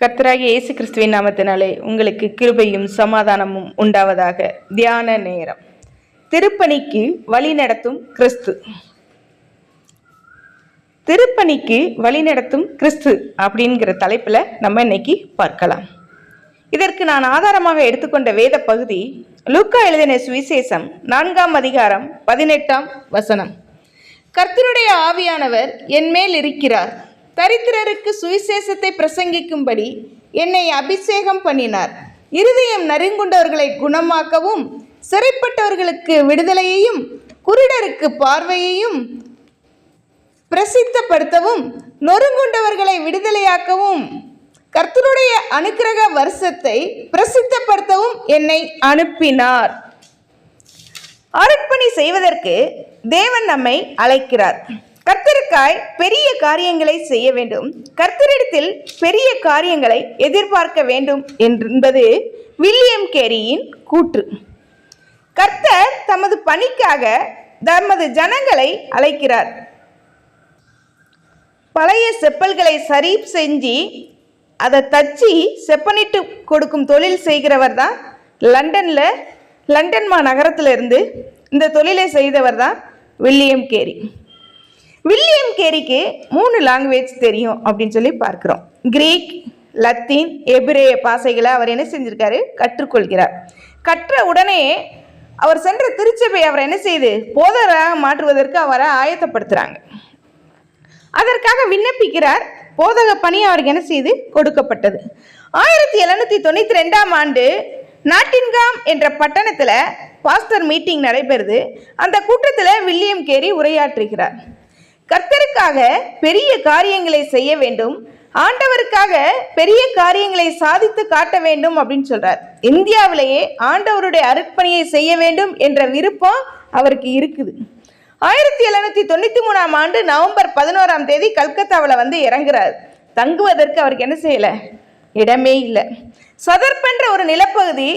கர்த்தராகிய இயேசு கிறிஸ்துவின் நாமத்தினாலே உங்களுக்கு கிருபையும் சமாதானமும் உண்டாவதாக தியான நேரம். திருப்பணிக்கு வழி நடத்தும் கிறிஸ்து. திருப்பணிக்கு வழி நடத்தும் கிறிஸ்து அப்படிங்கிற தலைப்பில் நம்ம இன்னைக்கு பார்க்கலாம். இதற்கு நான் ஆதாரமாக எடுத்துக்கொண்ட வேத பகுதி லூக்கா எழுதின சுவிசேஷம் நான்காம் அதிகாரம் பதினெட்டாம் வசனம். கர்த்தருடைய ஆவியானவர் என் மேல் இருக்கிறார். தரித்திரருக்கு சுவிசேஷத்தை பிரசங்கிக்கும்படி என்னை அபிஷேகம் பண்ணினார். இருதயம் நறுங்குண்டவர்களை குணமாக்கவும் சிறைப்பட்டவர்களுக்கு விடுதலையையும் குருடருக்கு பார்வையையும் பிரசித்தப்படுத்தவும் நொறுங்குண்டவர்களை விடுதலையாக்கவும் கர்த்தருடைய அனுக்கிரக வருஷத்தை பிரசித்தப்படுத்தவும் என்னை அனுப்பினார். அருட்பணி செய்வதற்கு தேவன் நம்மை அழைக்கிறார். கர்த்தருக்காய் பெரிய காரியங்களை செய்ய வேண்டும். கர்த்தரிடத்தில் பெரிய காரியங்களை எதிர்பார்க்க வேண்டும் என்பது வில்லியம் கேரியின் கூற்று. கர்த்தர் தமது பணிக்காக தமது ஜனங்களை அழைக்கிறார். பழைய செப்பல்களை சரி செஞ்சு அதை தச்சு செப்பனிட்டு கொடுக்கும் தொழில் செய்கிறவர் தான் லண்டனில் லண்டன் மா நகரத்தில் இருந்து இந்த தொழிலை செய்தவர் தான் வில்லியம் கேரி. வில்லியம் கேரிக்கு மூணு லாங்குவேஜ் தெரியும் அப்படின்னு சொல்லி பார்க்குறோம். கிரீக் லத்தீன் எபிரேய பாசைகளை அவர் என்ன செஞ்சிருக்காரு? கற்றுக்கொள்கிறார். கற்ற உடனே அவர் சென்ற திருச்சபை அவர் என்ன செய்து? போதராக மாற்றுவதற்கு அவரை ஆயத்தப்படுத்துகிறாங்க அதற்காக விண்ணப்பிக்கிறார். போதக பணி அவருக்கு என்ன செய்து? கொடுக்கப்பட்டது. ஆயிரத்தி எழுநூற்றி தொண்ணூற்றி ரெண்டாம் ஆண்டு நாட்டின்காம் என்ற பட்டணத்தில் பாஸ்டர் மீட்டிங் நடைபெறுது. அந்த கூட்டத்தில் வில்லியம் கேரி உரையாற்றுகிறார். கர்த்தருக்காக பெரிய காரியங்களை செய்ய வேண்டும். ஆண்டவருக்காக பெரிய காரியங்களை சாதித்து காட்ட வேண்டும் அப்படின்னு சொல்றார். இந்தியாவிலேயே ஆண்டவருடைய அருட்பணியை செய்ய வேண்டும் என்ற விருப்பம் அவருக்கு இருக்குது. ஆயிரத்தி எழுநூத்தி தொண்ணூத்தி மூணாம் ஆண்டு நவம்பர் பதினோராம் தேதி கல்கத்தாவில் வந்து இறங்குறார். தங்குவதற்கு அவருக்கு என்ன செய்யல? இடமே இல்லை. சதர்பன்ற ஒரு நிலப்பகுதி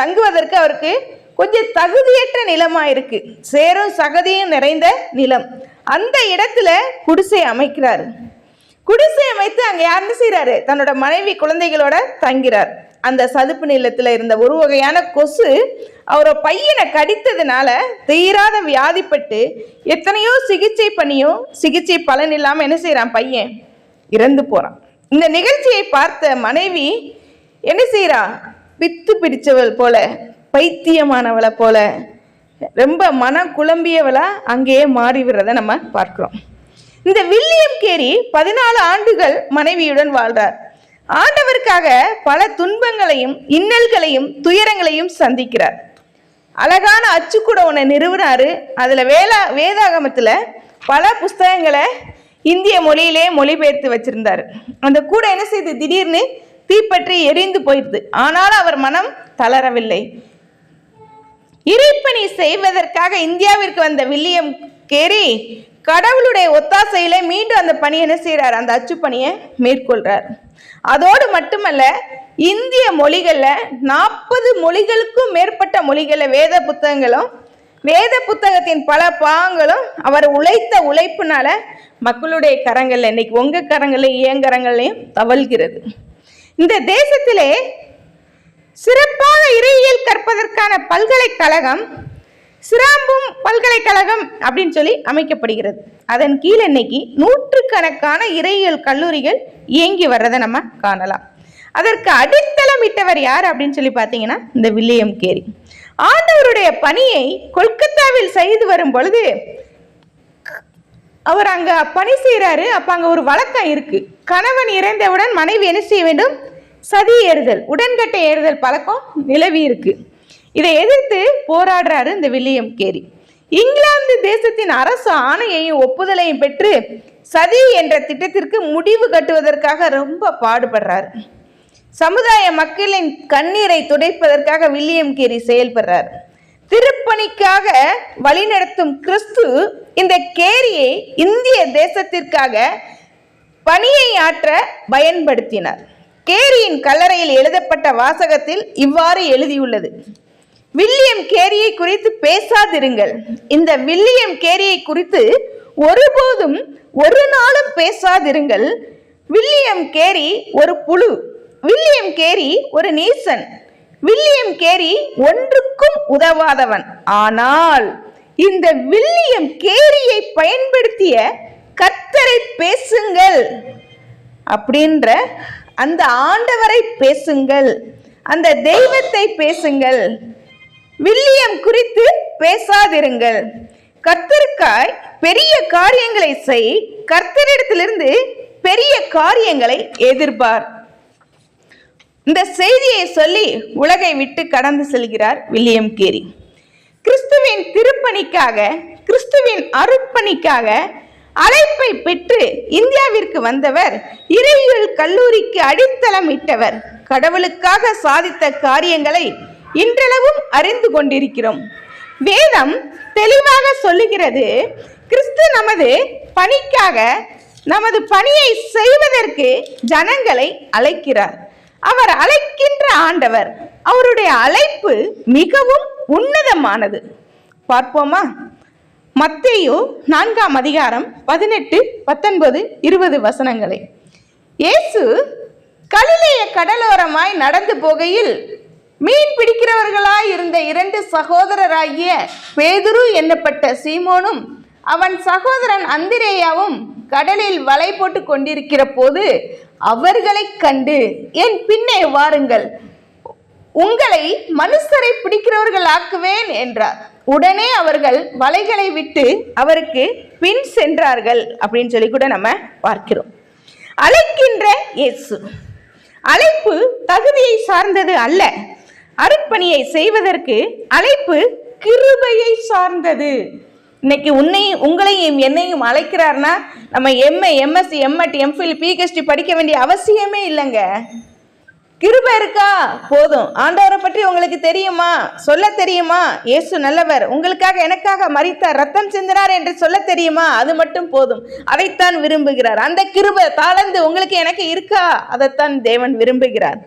தங்குவதற்கு அவருக்கு கொஞ்சம் தகுதியற்ற நிலமாக இருக்கு சேரும் சகதியும் நிறைந்த நிலம். அந்த இடத்துல குடிசை அமைக்கிறார். குடிசை அமைத்து அங்கே யார் என்ன செய்கிறாரு தன்னோட மனைவி குழந்தைகளோட தங்கிறார். அந்த சதுப்பு நிலத்தில் இருந்த ஒரு வகையான கொசு அவரை பையனை கடித்ததுனால தீராத வியாதிப்பட்டு எத்தனையோ சிகிச்சை பண்ணியும் சிகிச்சை பலன் இல்லாமல் என்ன செய்கிறான் பையன்? இறந்து போகிறான் இந்த நிகழ்ச்சியை பார்த்த மனைவி என்ன செய்கிறா பித்து பிடிச்சவள் போல பைத்தியமானவளை போல. ரொம்ப மன குழம்பியவளா அங்கேயே மாறி விடுறத நம்ம பார்க்கிறோம். இந்த வில்லியம் கேரி பதினாலு ஆண்டுகள் மனைவியுடன் வாழ்றார் ஆண்டவருக்காக பல துன்பங்களையும் இன்னல்களையும் துயரங்களையும் சந்திக்கிறார். அழகான அச்சுக்கூட ஒன்று நிறுவினாரு. அதில் வேளா வேதாகமத்தில் பல புஸ்தகங்களை இந்திய மொழியிலே மொழிபெயர்த்து வச்சிருந்தார். அந்த கூட என்ன செய்து? திடீர்னு தீப்பற்றி எரிந்து போயிடுது. ஆனாலும் அவர் மனம் தளரவில்லை. இறைப்பணி செய்வதற்காக இந்தியாவிற்கு வந்த வில்லியம் கேரி கடவுளுடைய ஒத்தாசையில மீண்டும் அந்த பணி என்ன செய்றார்? அந்த அச்சுப்பணியை மேற்கொள்றார். அதோடு மட்டுமல்ல இந்திய மொழிகளில் நாற்பது மொழிகளுக்கும் மேற்பட்ட மொழிகளில் வேத புத்தகங்களும் வேத புத்தகத்தின் பல பாகங்களும் அவர் உழைத்த உழைப்புனால மக்களுடைய கரங்கள்ல இன்னைக்கு உங்க கரங்களையும் இயங்கரங்களையும் தவழ்கிறது. இந்த தேசத்திலே சிறப்பாக இறையியல் கற்பதற்கான பல்கலைக்கழகம் சிராம்பும் பல்கலைக்கழகம் அப்படின்னு சொல்லி அமைக்கப்படுகிறது. அதன் கீழ் இன்னைக்கு நூற்றுக்கணக்கான இறையியல் கல்லூரிகள் இயங்கி வர்றதை நம்ம காணலாம். அதற்கு அடித்தளம் இட்டவர் யார் அப்படின்னு சொல்லி பார்த்தீங்கன்னா இந்த வில்லியம் கேரி. ஆண்டவருடைய பணியை கொல்கத்தாவில் செய்து வரும் பொழுது அவர் அங்க பணி செய்கிறாரு அப்போ அங்கே ஒரு வழக்கம் இருக்கு. கணவன் இறந்தவுடன் மனைவி என்ன செய்ய வேண்டும்? சதி ஏறுதல் உடன்கட்டை ஏறுதல் பழக்கம் நிலவி இருக்கு. இதை எதிர்த்து போராடுறாரு இந்த வில்லியம் கேரி. இங்கிலாந்து தேசத்தின் அரசு ஆணையையும் ஒப்புதலையும் பெற்று சதி என்ற திட்டத்திற்கு முடிவு கட்டுவதற்காக ரொம்ப பாடுபடுறாரு. சமுதாய மக்களின் கண்ணீரை துடைப்பதற்காக வில்லியம் கேரி செயல்படுறார். திருப்பணிக்காக வழிநடத்தும் கிறிஸ்து இந்த கேரியை இந்திய தேசத்திற்காக பணியை ஆற்ற பயன்படுத்தினார். கேரியின் கல்லறையில் எழுதப்பட்ட வாசகத்தில் இவ்வாறு எழுதியுள்ளது. வில்லியம் கேரியை குறித்து பேசாதிருங்கள். இந்த வில்லியம் கேரியை குறித்து ஒருபோதும் ஒரு நாளும் பேசாதிருங்கள். வில்லியம் கேரி ஒரு புழு. வில்லியம் கேரி ஒரு நீசன். வில்லியம் கேரி ஒன்றுக்கும் உதவாதவன். ஆனால் இந்த வில்லியம் கேரியை பயன்படுத்திய கத்தரை பேசுங்கள் அப்படின்ற அந்த ஆண்டவரை பேசுங்கள். அந்த தெய்வத்தை பேசுங்கள். வில்லியம் குறித்து பேசாதிருங்கள். கர்த்தருக்காய் பெரிய காரியங்களை செய். கர்த்தரிடத்திலிருந்து பெரிய காரியங்களை எதிர்பார். இந்த செய்தியை சொல்லி உலகை விட்டு கடந்து செல்கிறார் வில்லியம் கேரி. கிறிஸ்துவின் திருப்பணிக்காக கிறிஸ்துவின் அருட்பணிக்காக அழைப்பை பெற்று இந்தியாவிற்கு வந்தவர் இறையியல் கல்லூரிக்கு அடித்தளம் இட்டவர். கடவுளுக்காக சாதித்த காரியங்களை இன்றளவும் அறிந்து கொண்டிருக்கிறோம். வேதம் தெளிவாக சொல்லுகிறது கிறிஸ்து நமது பணிக்காக நமது பணியை செய்வதற்கு ஜனங்களை அழைக்கிறார். அவர் அழைக்கின்ற ஆண்டவர் அவருடைய அழைப்பு மிகவும் உன்னதமானது. பார்ப்போமா? மத்தேயோ நான்காம் அதிகாரம் பதினெட்டு பத்தொன்பது இருபது வசனங்களை. இயேசு கலிலேய கடலோரமாய் நடந்து போகையில் மீன் பிடிக்கிறவர்களாய் இருந்த இரண்டு சகோதரராகிய பேதுரு என்னப்பட்ட சீமோனும் அவன் சகோதரன் அந்திரேயாவும் கடலில் வலை போட்டு கொண்டிருக்கிற போது அவர்களைக் கண்டு என் பின்னே வாருங்கள். உங்களை மனுஷரை பிடிக்கிறவர்கள் ஆக்குவேன் என்றார். உடனே அவர்கள் வலைகளை விட்டு அவருக்கு பின் சென்றார்கள் அப்படின்னு சொல்லி கூட நம்ம பார்க்கிறோம். அழைக்கின்ற இயேசு. அழைப்பு தகுதியை சார்ந்தது அல்ல. அருட்பணியை செய்வதற்கு அழைப்பு கிருபையை சார்ந்தது. இன்னைக்கு உன்னையும் உங்களையும் என்னையும் அழைக்கிறார்னா நம்ம MA MSc MEd MPhil PhD படிக்க வேண்டிய அவசியமே இல்லைங்க. கிருப இருக்கா? போதும். ஆண்டவரை பற்றி உங்களுக்கு தெரியுமா? சொல்ல தெரியுமா? இயேசு நல்லவர். உங்களுக்காக எனக்காக மறித்தார் ரத்தம் சிந்தினார் என்று சொல்ல தெரியுமா? அது மட்டும் போதும். அதைத்தான் விரும்புகிறார். அந்த கிருபை தாழ்ந்து உங்களுக்கு எனக்கு இருக்கா? அதைத்தான் தேவன் விரும்புகிறார்.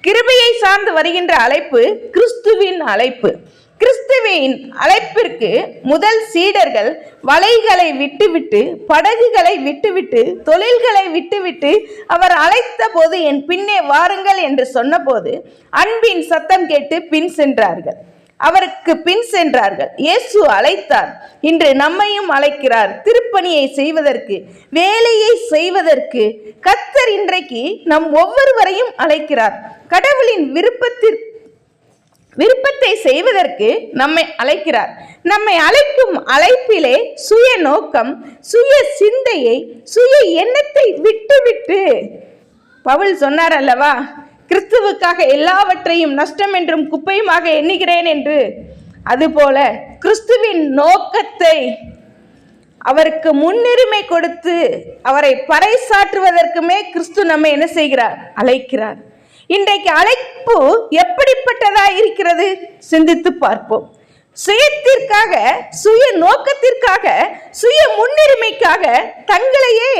கிருபையை சார்ந்து வருகின்ற அழைப்பு கிறிஸ்துவின் அழைப்பு. கிறிஸ்துவின் அழைப்பிற்கு முதல் சீடர்கள் வலைகளை விட்டுவிட்டு படகுகளை விட்டுவிட்டு தொழில்களை விட்டுவிட்டு அவர் அழைத்த போது என் பின்னே வாருங்கள் என்று சொன்னபோது அன்பின் சத்தம் கேட்டு பின் சென்றார்கள். அவருக்கு பின் சென்றார்கள். இயேசு அழைத்தார். இன்று நம்மையும் அழைக்கிறார். திருப்பணியை செய்வதற்கு வேலையை செய்வதற்கு கத்தர் இன்றைக்கு நம் ஒவ்வொருவரையும் அழைக்கிறார். கடவுளின் விருப்பத்திற்கு விருப்பத்தை செய்வதற்கு நம்மை அழைக்கிறார். நம்மை அழைக்கும் அழைப்பிலே சுய நோக்கம் சுய சிந்தையை சுய எண்ணத்தை விட்டுவிட்டு. பவுல் சொன்னார் அல்லவா கிறிஸ்துவுக்காக எல்லாவற்றையும் நஷ்டம் என்றும் குப்பையுமாக எண்ணுகிறேன் என்று. அதுபோல கிறிஸ்துவின் நோக்கத்தை அவருக்கு முன்னுரிமை கொடுத்து அவரை பறைசாற்றுவதற்குமே கிறிஸ்து நம்ம என்ன செய்கிறார்? அழைக்கிறார். இன்றைக்கு அழைப்பு எப்படிப்பட்டதா இருக்கிறது? சிந்தித்து பார்ப்போம். சுயத்திற்காக சுய நோக்கத்திற்காக சுய முன்னுரிமைக்காக தங்களையே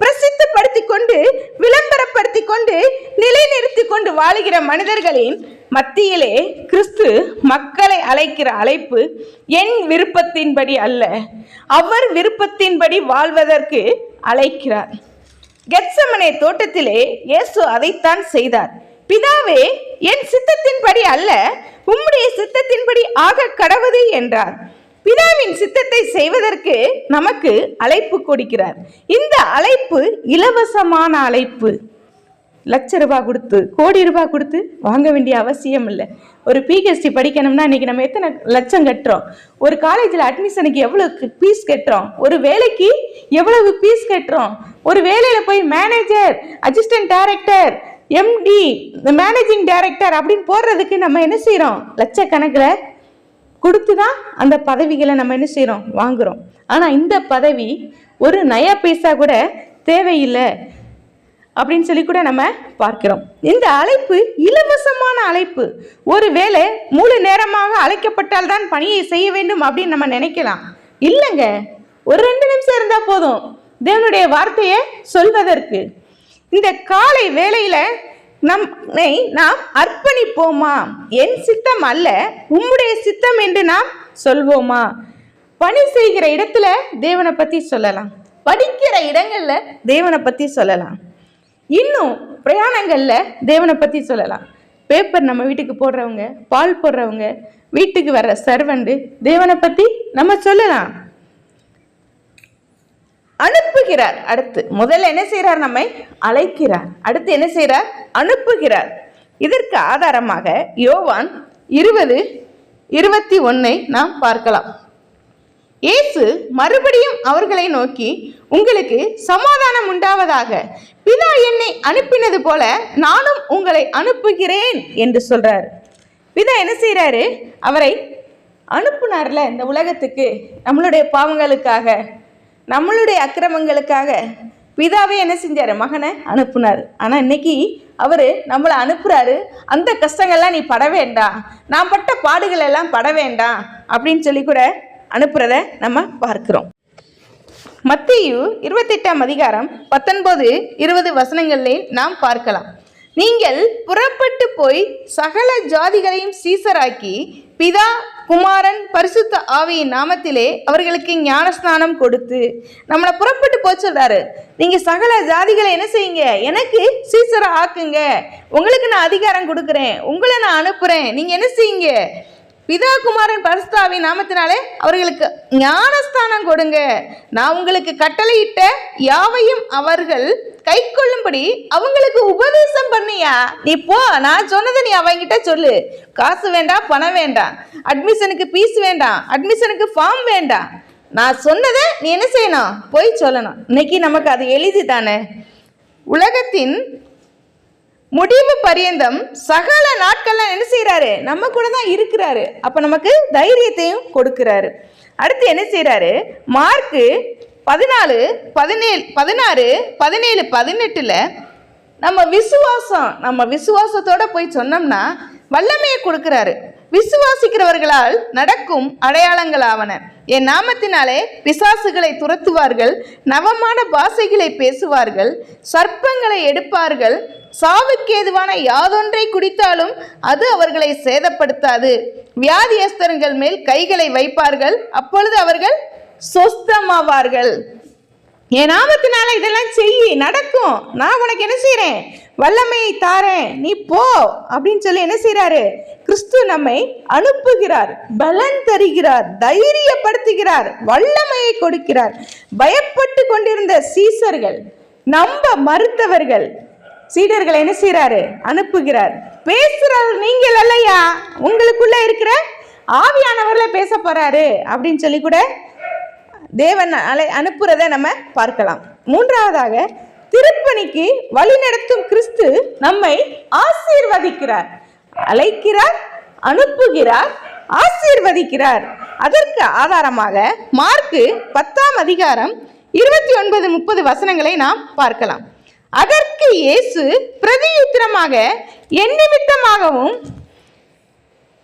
பிரசித்தப்படுத்தி கொண்டு விளம்பரப்படுத்தி கொண்டு நிலைநிறுத்தி கொண்டு வாழுகிற மனிதர்களின் மத்தியிலே கிறிஸ்து மக்களை அழைக்கிற அழைப்பு என் விருப்பத்தின்படி அல்ல. அவர் விருப்பத்தின்படி வாழ்வதற்கு அழைக்கிறார். கெட்சமனை தோட்டத்திலே இயேசு அதைத்தான் செய்தார். பிதாவே என் சித்தத்தின்படி அல்ல உம்முடைய சித்தத்தின்படி ஆக கடவுது என்றார். பிதாவின் சித்தத்தை செய்வதற்கு நமக்கு அழைப்பு கொடுக்கிறார். இந்த அழைப்பு இலவசமான அழைப்பு. லட்ச ரூபாய் கொடுத்து கோடி ரூபாய் கொடுத்து வாங்க வேண்டிய அவசியம் இல்லை. ஒரு பிஹெச்டி படிக்கணும்னா இன்னைக்கு நம்ம எத்தனை லட்சம் கட்டுறோம்? ஒரு காலேஜில் அட்மிஷனுக்கு எவ்வளோ ஃபீஸ் கட்டுறோம்? ஒரு வேலைக்கு எவ்வளவு ஃபீஸ் கட்டுறோம்? ஒரு வேலையில் போய் manager assistant director MD managing director அப்படின்னு போடுறதுக்கு நம்ம என்ன செய்கிறோம் லட்சக்கணக்கில் கொடுத்து தான் அந்த பதவிகளை நம்ம என்ன செய்கிறோம் வாங்குறோம். ஆனால் இந்த பதவி ஒரு நயா பைசா கூட தேவையில்லை. அப்படின்னு சொல்லி கூட நம்ம பார்க்கிறோம். இந்த அழைப்பு இலவசமான அழைப்பு. ஒருவேளை முழு நேரமாக அழைக்கப்பட்டால் தான் பணியை செய்ய வேண்டும் அப்படின்னு நம்ம நினைக்கலாம். இல்லைங்க. ஒரு ரெண்டு நிமிஷம் இருந்தால் போதும். தேவனுடைய வார்த்தையை சொல்வதற்கு. இந்த காலை வேளையில் நம்மை நாம் அர்ப்பணிப்போமா? என் சித்தம் அல்ல உம்முடைய சித்தம் என்று நாம் சொல்வோமா? பணி செய்கிற இடத்துல தேவனை பற்றி சொல்லலாம். படிக்கிற இடங்களில் தேவனை பற்றி சொல்லலாம். இன்னும் பிரயாணங்களில் தேவனை பற்றி சொல்லலாம். பேப்பர் நம்ம வீட்டுக்கு போடுறவங்க பால் போடுறவங்க வீட்டுக்கு வர்ற சர்வண்டு தேவனை பற்றி நம்ம சொல்லலாம். அனுப்புகிறார். அடுத்து முதல்ல என்ன செய்கிறார் நம்மை? அழைக்கிறார். அடுத்து என்ன செய்கிறார் அனுப்புகிறார். இதற்கு ஆதாரமாக யோவான் இருபது இருபத்தி ஒன்னை நாம் பார்க்கலாம். இயேசு மறுபடியும் அவர்களை நோக்கி உங்களுக்கு சமாதானம் உண்டாவதாக. பிதா என்னை அனுப்பினது போல நானும் உங்களை அனுப்புகிறேன் என்று சொல்றார். பிதா என்ன செய்கிறாரு அவரை அனுப்புனார்ல இந்த உலகத்துக்கு நம்மளுடைய பாவங்களுக்காக நம்மளுடைய அக்கிரமங்களுக்காக. பிதாவே என்ன செஞ்சார்? மகனை அனுப்புனார். ஆனால் இன்னைக்கு அவர் நம்மளை அனுப்புகிறாரு அந்த கஷ்டங்கள்லாம் நீ பட வேண்டாம். நான் பட்ட பாடுகள் எல்லாம் பட வேண்டாம். அப்படின்னு சொல்லி கூட அனுப்புறத நம்ம பார்க்கிறோம். மத்தியு இருபத்தெட்டாம் அதிகாரம் பத்தொன்பது இருபது வசனங்களிலே நாம் பார்க்கலாம். நீங்கள் புறப்பட்டு போய் சகல ஜாதிகளையும் சீசராக்கி பிதா குமாரன் பரிசுத்த ஆவியின் நாமத்திலே அவர்களுக்கு ஞானஸ்நானம் கொடுத்து நம்மளை புறப்பட்டு போக சொல்றாரு. நீங்க சகல ஜாதிகளை என்ன செய்யுங்க? எனக்கு சீசரை ஆக்குங்க. உங்களுக்கு நான் அதிகாரம் கொடுக்குறேன். உங்களை நான் அனுப்புறேன். நீங்க என்ன செய்யுங்க? பிதா குமாரன் பரிசுத்தாவி நாமத்தினாலே அவர்களுக்கு ஞானஸ்தானம் கொடுங்க. நான் உங்களுக்கு கட்டளையிட்ட யாவையும் அவர்கள் கை கொள்ளும்படி அவங்களுக்கு உபதேசம் பண்ணியா? நீ போ நான் சொன்னதை நீ அவங்கிட்ட சொல்லு. காசு வேண்டாம் பணம் வேண்டாம் அட்மிஷனுக்கு பீஸ் வேண்டாம் அட்மிஷனுக்கு ஃபார்ம் வேண்டாம் நான் சொன்னதை நீ என்ன செய்யணும்? போய் சொல்லணும். இன்னைக்கு நமக்கு அது எளிது தானே. உலகத்தின் முடிவு பரியந்தம் சகல நாட்கள்லாம் என்ன செய்கிறாரு நம்ம கூட தான் இருக்கிறாரு. அப்போ நமக்கு தைரியத்தையும் கொடுக்கிறாரு. அடுத்து என்ன செய்கிறாரு மார்க்கு பதினாலு பதினேழு பதினாறு பதினேழு பதினெட்டில் நம்ம விசுவாசம் நம்ம விசுவாசத்தோடு போய் சொன்னோம்னா வல்லமையை கொடுக்குறாரு. விசுவாசிக்கிறவர்களால் நடக்கும் அடையாளங்களாவன. என் நாமத்தினாலே பிசாசுகளை துரத்துவார்கள் நவமான பாசைகளை பேசுவார்கள் சர்ப்பங்களை எடுப்பார்கள் சாவுக்கேதுவான யாதொன்றை குடித்தாலும் அது அவர்களை சேதப்படுத்தாது. வியாதியஸ்தர்கள் மேல் கைகளை வைப்பார்கள் அப்பொழுது அவர்கள் சொஸ்தமாவார்கள். என் நாமத்தினால இதெல்லாம் செய் நடக்கும். நான் உனக்கு என்ன செய்கிறேன் வல்லமையை தாரேன். நீ போ அப்படின்னு சொல்லி என்ன செய்கிறாரு கிறிஸ்து நம்மை அனுப்புகிறார் பலன் தருகிறார் தைரியப்படுத்துகிறார் வல்லமையை கொடுக்கிறார். பயப்பட்டு கொண்டிருந்த சீசர்கள் நம்ப மறுத்தவர்கள் சீடர்கள் என்ன செய்கிறாரு அனுப்புகிறார். பேசுறவர் நீங்கள் அல்லையா? உங்களுக்குள்ள இருக்கிற ஆவியானவர்ல பேச போறாரு. அப்படின்னு சொல்லி கூட தேவன் அலை அனுப்புறதை நம்ம பார்க்கலாம். மூன்றாவதாக திருப்பணிக்கு வழிநடத்தும் கிறிஸ்து நம்மை ஆசீர்வதிக்கிறார். அழைக்கிறார் அனுப்புகிறார் ஆசீர்வதிக்கிறார். அதற்கு ஆதாரமாக மார்க்கு பத்தாம் அதிகாரம் இருபத்தி ஒன்பது முப்பது வசனங்களை நாம் பார்க்கலாம். அதற்கு இயேசு பிரதியுத்திரமாக என் நிமித்தமாகவும்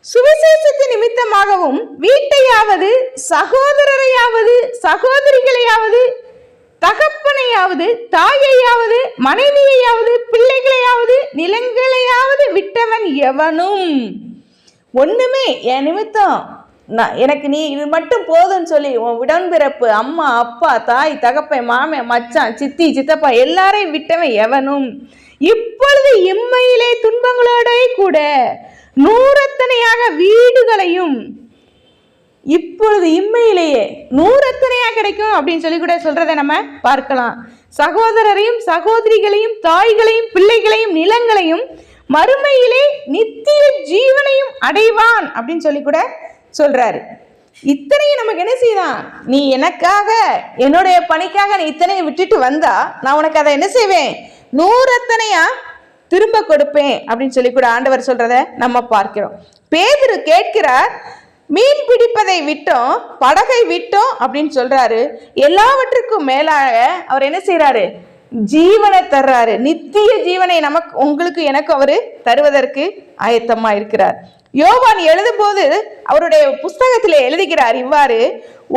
சுவிசேஷத்து நிமித்தமாகவும் வீட்டையாவது சகோதரரையாவது சகோதரிகளையாவது தகப்பனையாவது தாயையாவது மனைவியையாவது பிள்ளைகளையாவது நிலங்களையாவது விட்டவன் எவனும்? ஒண்ணுமே என் நிமித்தம். நான் எனக்கு நீ இது மட்டும் போதும்னு சொல்லி உன் உடன்பிறப்பு அம்மா அப்பா தாய் தகப்பன் மாமன் மச்சான் சித்தி சித்தப்பா எல்லாரையும் விட்டவன் எவனும்? இப்பொழுது இம்மையிலே துன்பங்களோட கூட நூறத்தனையாக வீடுகளையும் இப்பொழுது இம்மையிலேயே நூறத்தனையாக கிடைக்கும் அப்படின்னு சொல்லி கூட சொல்றதை நம்ம பார்க்கலாம். சகோதரரையும் சகோதரிகளையும் தாய்களையும் பிள்ளைகளையும் நிலங்களையும் மறுமையிலே நித்திய ஜீவனையும் அடைவான் அப்படின்னு சொல்லி கூட சொல்றாரு. இத்தனையும் நமக்கு என்ன செய்தான் நீ எனக்காக என்னுடைய பணிக்காக நீ இத்தனையும் விட்டுட்டு வந்தா நான் உனக்கு அதை என்ன செய்வேன்? நூறத்தனையா திரும்ப கொடுப்பேன் அப்படின்னு சொல்லி கூட ஆண்டவர் சொல்றத நம்ம பார்க்கிறோம். பேதுரு கேட்கிறார் மீன் பிடிப்பதை விட்டோம் படகை விட்டோம் அப்படின்னு சொல்றாரு. எல்லாவற்றுக்கும் மேலாக அவர் என்ன செய்யறாரு ஜீவனை தர்றாரு. நித்திய ஜீவனை நமக்கு உங்களுக்கு எனக்கு அவரு தருவதற்கு ஆயத்தமா இருக்கிறார். யோவான் எழுதும்போது அவருடைய புஸ்தகத்தில் எழுதுகிறார் இவ்வாறு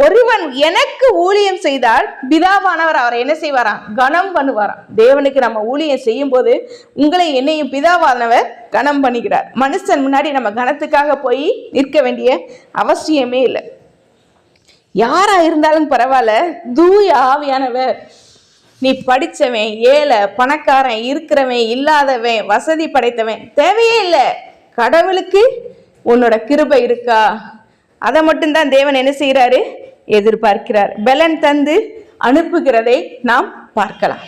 ஒருவன் எனக்கு ஊழியம் செய்தால் பிதாவானவர் அவரை என்ன செய்வாராம்? கனம் பண்ணுவாராம். தேவனுக்கு நம்ம ஊழியம் செய்யும் போது உங்களை என்னையும் பிதாவானவர் கனம் பண்ணுகிறார். மனுஷன் முன்னாடி நம்ம கனத்துக்காக போய் நிற்க வேண்டிய அவசியமே இல்லை. யாரா இருந்தாலும் பரவாயில்ல தூய ஆவியானவர் நீ படிச்சவன் ஏழை பணக்காரன் இருக்கிறவன் இல்லாதவன் வசதி படைத்தவன் தேவையே இல்லை. கடவுளுக்கு உன்னோட கிருபை இருக்கா? அதை மட்டும்தான் தேவன் என்ன செய்கிறாரு எதிர்பார்க்கிறார். பலன் தந்து அனுப்புகிறதை நாம் பார்க்கலாம்.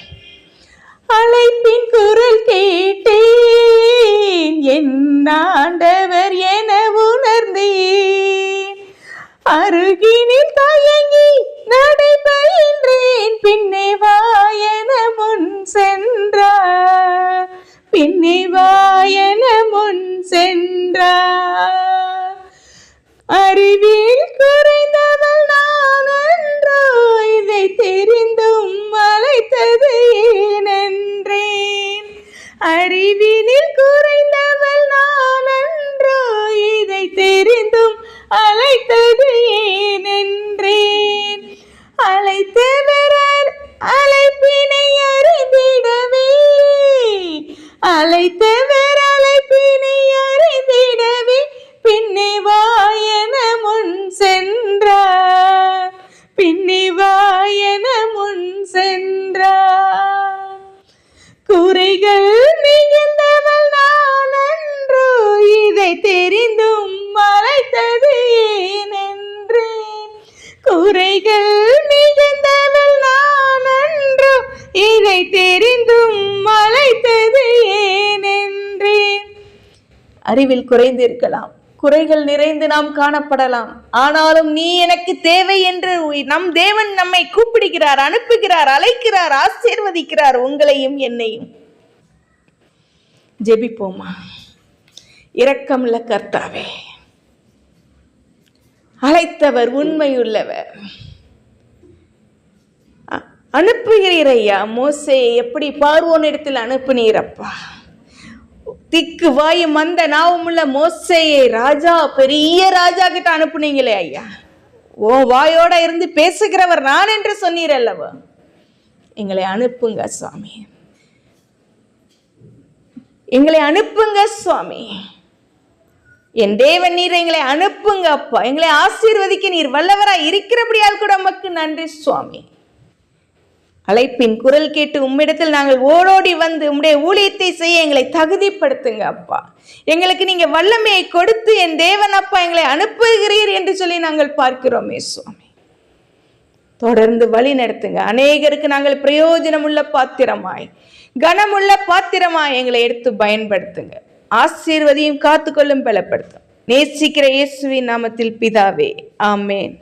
அழைப்பின் குரல் கேட்டேன். என் ஆண்டவர் இதை தெரிந்தும் மலைத்தது ஏனென்றேன் அறிவில் குறைந்திருக்கலாம். குறைகள் நிறைந்து நாம் காணப்படலாம். ஆனாலும் நீ எனக்கு தேவை என்று நம் தேவன் நம்மை கூப்பிடுகிறார் அனுப்புகிறார் அழைக்கிறார் ஆசீர்வதிக்கிறார் உங்களையும் என்னையும். ஜெபிப்போமா? இரக்கமுள்ள கர்த்தாவே அழைத்தவர் உண்மையுள்ளவர். அனுப்புகிறீர் ஐயா. மோசே எப்படி பார்வோனிடத்தில் அனுப்புனீரப்பா திக்கு வாயு மந்த நாவமுள்ள மோசையை ராஜா பெரிய ராஜா கிட்ட அனுப்புனீங்களே ஐயா. ஓ வாயோட இருந்து பேசுகிறவர் நான் என்று சொன்னீர் அல்லவா? எங்களை அனுப்புங்க சுவாமி. எங்களை அனுப்புங்க சுவாமி. என் தேவன் நீர் எங்களை அனுப்புங்க அப்பா. எங்களை ஆசீர்வதிக்க நீர் வல்லவராய் இருக்கிறபடியால் கூட நமக்கு நன்றி சுவாமி. அழைப்பின் குரல் கேட்டு உம்மிடத்தில் நாங்கள் ஓடோடி வந்து உம்முடைய ஊழியத்தை செய்ய எங்களை தகுதிப்படுத்துங்க அப்பா. எங்களுக்கு நீங்க வல்லமையை கொடுத்து என் தேவன் அப்பா எங்களை அனுப்புகிறீர் என்று சொல்லி நாங்கள் பார்க்கிறோமே சுவாமி. தொடர்ந்து வழி நடத்துங்க. அநேகருக்கு நாங்கள் பிரயோஜனமுள்ள பாத்திரமாய் கனமுள்ள பாத்திரமாய் எங்களை எடுத்து பயன்படுத்துங்க. ஆசீர்வதியும் காத்துக்கொள்ளும் பலப்படுத்தும். நேசிக்கிற இயேசுவின் நாமத்தில் பிதாவே ஆமேன்.